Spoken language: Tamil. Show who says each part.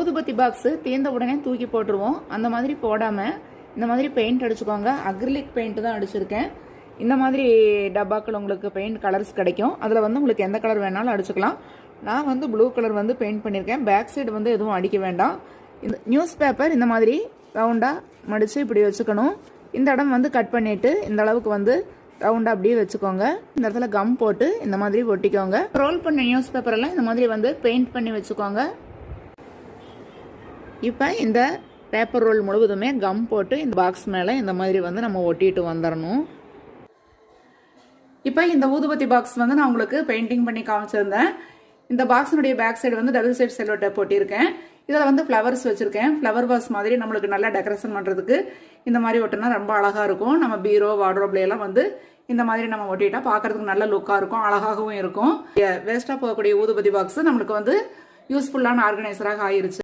Speaker 1: ஊதுபத்தி பாக்ஸு தீர்ந்த உடனே தூக்கி போட்டுருவோம். அந்த மாதிரி போடாமல் இந்த மாதிரி பெயிண்ட் அடிச்சுக்கோங்க. அக்ரிலிக் பெயிண்ட் தான் அடிச்சிருக்கேன். இந்த மாதிரி டப்பாக்கள் உங்களுக்கு பெயிண்ட் கலர்ஸ் கிடைக்கும். அதில் வந்து உங்களுக்கு எந்த கலர் வேணாலும் அடிச்சுக்கலாம். நான் வந்து ப்ளூ கலர் வந்து பெயிண்ட் பண்ணியிருக்கேன் பேக் சைடு வந்து எதுவும் அடிக்க வேண்டாம். இந்த நியூஸ் பேப்பர் இந்த மாதிரி ரவுண்டாக மடித்து இப்படி வச்சுக்கணும். இந்த இடம் வந்து கட் பண்ணிவிட்டு இந்த அளவுக்கு வந்து ரவுண்டாக அப்படியே வச்சுக்கோங்க. இந்த இடத்துல கம் போட்டு இந்த மாதிரி ஒட்டிக்கோங்க. ரோல் பண்ண நியூஸ் பேப்பரெல்லாம் இந்த மாதிரி வந்து பெயிண்ட் பண்ணி வச்சுக்கோங்க. இப்போ இந்த பேப்பர் ரோல் முழுவதுமே கம் போட்டு இந்த பாக்ஸ் மேலே இந்த மாதிரி வந்து நம்ம ஒட்டிட்டு வந்துடணும் இப்போ இந்த ஊதுபத்தி பாக்ஸ் வந்து நான் உங்களுக்கு பெயிண்டிங் பண்ணி காமிச்சிருந்தேன். இந்த பாக்ஸினுடைய பேக் சைடு வந்து டபுள் சைடு செல்லோ டேப் போட்டிருக்கேன். இதில் வந்து ஃப்ளவர்ஸ் வச்சுருக்கேன். ஃப்ளவர் பாக்ஸ் மாதிரி நம்மளுக்கு நல்லா டெக்கரேஷன் பண்ணுறதுக்கு இந்த மாதிரி ஒட்டினா ரொம்ப அழகாக இருக்கும். நம்ம பீரோ வாட்ரோப்லையெல்லாம் வந்து இந்த மாதிரி நம்ம ஒட்டிட்டா பார்க்கறதுக்கு நல்ல லுக்காக இருக்கும் அழகாகவும் இருக்கும். வேஸ்ட்டாக போகக்கூடிய ஊதுபத்தி பாக்ஸ் நம்மளுக்கு வந்து யூஸ்ஃபுல்லான ஆர்கனைசராக ஆயிருச்சு.